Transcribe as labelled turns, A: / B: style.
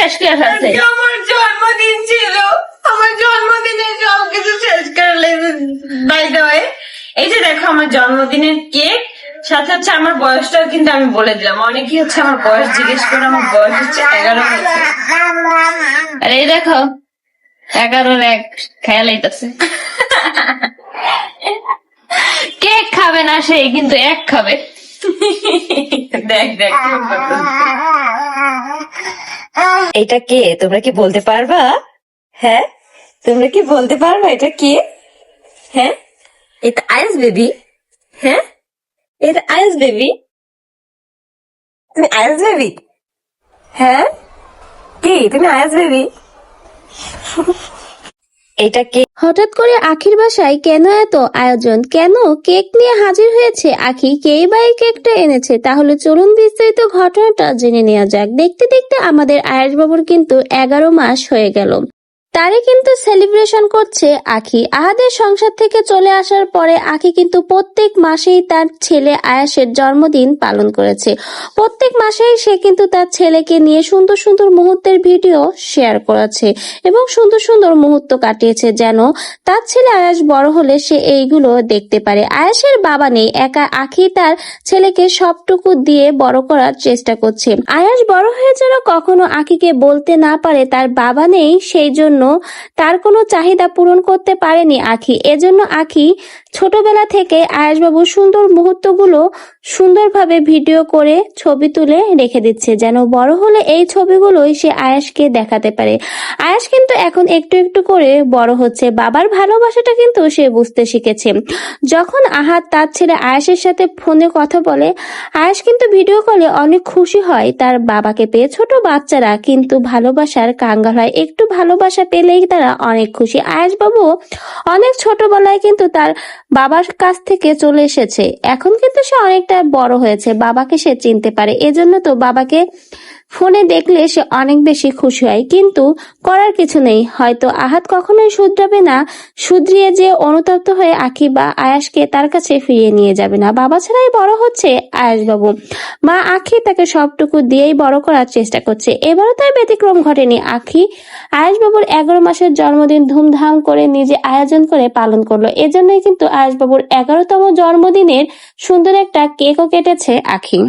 A: শেষ করে ফেলছে।
B: আমার জন্মদিন ছিল। আমার জন্মদিনে সব কিছু শেষ করে বাই দ্য এই যে দেখো আমার জন্মদিনের কেক, সাথে হচ্ছে আমার বয়সটাও কিন্তু আমি বলে দিলাম। অনেকেই হচ্ছে আমার বয়স জিজ্ঞেস করে, আমার বয়স হচ্ছে এগারো
A: আর এই দেখো, এগারোর এক খেয়াল আইতাছে। কেক খাবে না সে, কিন্তু এক খাবে।
B: দেখ দেখ।
C: এটা কে? তোমরা কি বলতে পারবা? হ্যাঁ? তোমরা কি বলতে পারবা এটা কে? হ্যাঁ? এটা আইস বেবি। হ্যাঁ? এটা আইস বেবি। তুমি আইস বেবি? হ্যাঁ? কি? তুমি আইস বেবি? এটা
D: হঠাৎ করে আখির বাসায় কেন এত আয়োজন? কেন কেক নিয়ে হাজির হয়েছে? আখি কেই বা এই কেকটা এনেছে? তাহলে চলুন বিস্তারিত ঘটনাটা জেনে নেওয়া যাক। দেখতে দেখতে আমাদের আয়াস বাবুর কিন্তু এগারো মাস হয়ে গেল। তারে কিন্তু সেলিব্রেশন করছে আখি। আহাদের সংসার থেকে চলে আসার পরে আখি কিন্তু প্রত্যেক মাসেই তার ছেলে আয়াসের জন্মদিন পালন করেছে। প্রত্যেক মাসেই সে কিন্তু তার ছেলেকে নিয়ে সুন্দর সুন্দর মুহূর্তের ভিডিও শেয়ার করেছে এবং সুন্দর সুন্দর মুহূর্ত কাটিয়েছে যেন তার ছেলে আয়াস বড় হলে সে এইগুলো দেখতে পারে। আয়াসের বাবা নেই, একা আখি তার ছেলেকে সবটুকু দিয়ে বড় করার চেষ্টা করছে। আয়াস বড় হয়ে যেন কখনো আখিকে বলতে না পারে, তার বাবা নেই, সেই জন্য তার কোনো চাহিদা পূরণ করতে পারেনি আখি। এজন্য আখি ছোটবেলা থেকে আয়াসবাবুর সুন্দর মুহূর্তগুলো সুন্দরভাবে ভিডিও করে ছবি তুলে রেখে দিচ্ছে, যেন বড় হলে এই ছবিগুলোই সে আয়াসকে দেখাতে পারে। আয়াস কিন্তু এখন একটু একটু করে বড় হচ্ছে। বাবার ভালোবাসাটা কিন্তু সে বুঝতে শিখেছে। যখন আহাত তার ছেলে আয়াসের সাথে ফোনে কথা বলে, আয়াস কিন্তু ভিডিও কলে অনেক খুশি হয়। তার বাবাকে পেয়ে ছোট বাচ্চারা কিন্তু ভালোবাসার কাঙ্গাল হয়। একটু ভালোবাসা পেলেই তারা অনেক খুশি। আয়াস বাবু অনেক ছোটবেলায় কিন্তু তার বাবার কাছ থেকে চলে এসেছে। এখন কিন্তু সে অনেকটা বড় হয়েছে বাবাকে সে চিনতে পারে। এজন্য তো বাবাকে ফোনে দেখলে সে অনেক বেশি খুশি হয়। কিন্তু করার কিছু নেই। হয়তো আহাত কখনোই শুধরাবে না, শুধরিয়ে যে অনুতপ্ত হয়ে আখি বা আয়াসকে তার কাছে ফিরিয়ে নিয়ে যাবে না। বাবা ছাড়াই বড় হচ্ছে আয়াস বাবু মা আখি তাকে সবটুকু দিয়েই বড় করার চেষ্টা করছে। এবারও তার ব্যতিক্রম ঘটেনি। আখি আয়াস বাবুর এগারো মাসের জন্মদিন ধুমধাম করে নিজে আয়োজন করে পালন করল। এজন্যই কিন্তু আয়াস বাবুর এগারোতম জন্মদিনের সুন্দর একটা কেকও কেটেছে আখি।